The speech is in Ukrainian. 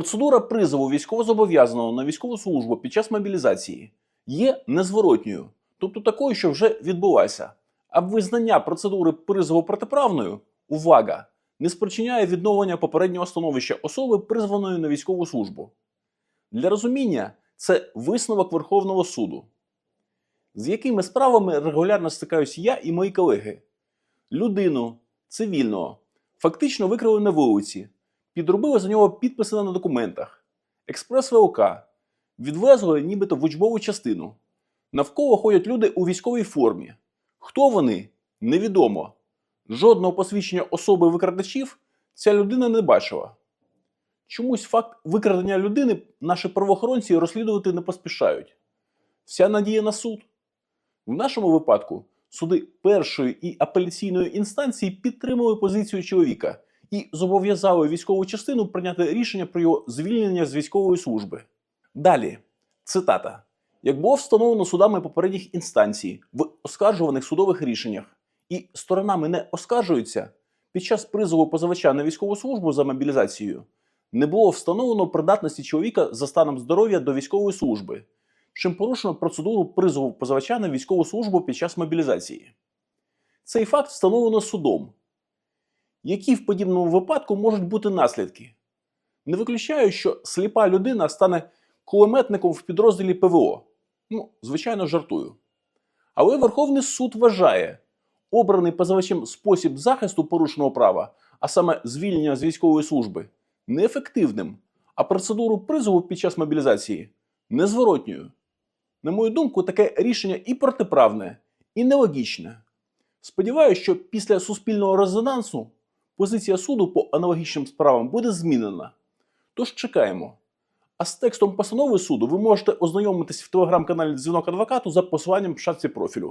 Процедура призову військовозобов'язаного на військову службу під час мобілізації є незворотньою, тобто такою, що вже відбулася. А визнання процедури призову протиправною увага не спричиняє відновлення попереднього становища особи, призваної на військову службу. Для розуміння це висновок Верховного суду, з якими справами регулярно стикаюсь я і мої колеги. Людину цивільного фактично викрили на вулиці, підробили за нього підписи на документах, експрес ВЛК, відвезли нібито в учбову частину. Навколо ходять люди у військовій формі. Хто вони? Невідомо. Жодного посвідчення особи викрадачів ця людина не бачила. Чомусь факт викрадення людини наші правоохоронці розслідувати не поспішають. Вся надія на суд. В нашому випадку суди першої і апеляційної інстанції підтримали позицію чоловіка і зобов'язали військову частину прийняти рішення про його звільнення з військової служби. Далі, цитата. Як було встановлено судами попередніх інстанцій в оскаржуваних судових рішеннях, і сторонами не оскаржуються, під час призову позивача на військову службу за мобілізацією не було встановлено придатності чоловіка за станом здоров'я до військової служби, чим порушено процедуру призову позивача на військову службу під час мобілізації. Цей факт встановлено судом. Які в подібному випадку можуть бути наслідки? Не виключаю, що сліпа людина стане кулеметником в підрозділі ПВО. Ну, звичайно, жартую. Але Верховний суд вважає, обраний позивачем спосіб захисту порушеного права, а саме звільнення з військової служби, неефективним, а процедуру призову під час мобілізації незворотньою. На мою думку, таке рішення і протиправне, і нелогічне. Сподіваюся, що після суспільного резонансу позиція суду по аналогічним справам буде змінена. Тож чекаємо. А з текстом постанови суду ви можете ознайомитись в телеграм-каналі Дзвінок адвокату за посиланням в шапці профілю.